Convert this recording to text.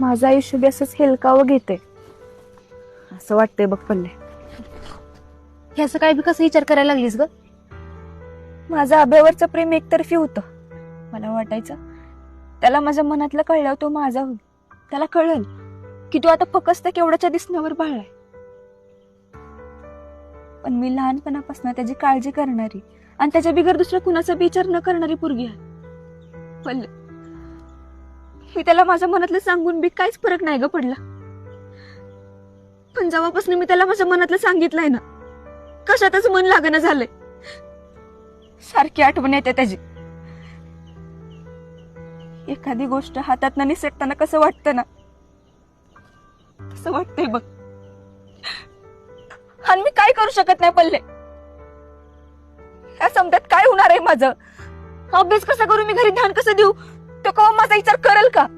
माझं आयुष्य बी असंच हेलकावं घेते असं वाटतंय बघ पल्ले. ह्याचं काय बी कसं विचार करायला लागलीस ग? माझं आब्यावरचं प्रेम एकतर्फी होतं. मला वाटायचं त्याला माझ्या मनातलं कळल्यावर तो माझा होईल. त्याला कळल की तो आता फकस्त केवढ्याच्या दिसण्यावर बाळलाय पण मी लहानपणापासून त्याची काळजी करणारी आणि त्याच्या बिगर दुसऱ्या कुणाचा विचार न करणारी पोरगी आहे. पल्ले. मी त्याला माझ्या मनातलं सांगून बी काहीच फरक नाही ग पडला. पण जेव्हापासून मी त्याला माझ्या मनातलं सांगितलंय ना कशातच मन लागणं झालंय. सारखी आठवण येते त्याची. एखादी गोष्ट हातात निसटताना कसं वाटतं ना? तसं वाटतंय बघ. आणि मी काय करू शकत नाही पल्ले? या समजात काय होणार आहे माझं? अभ्यास कसा करू? मी घरी ध्यान कसं देऊ? तो कवा माझा विचार करेल का?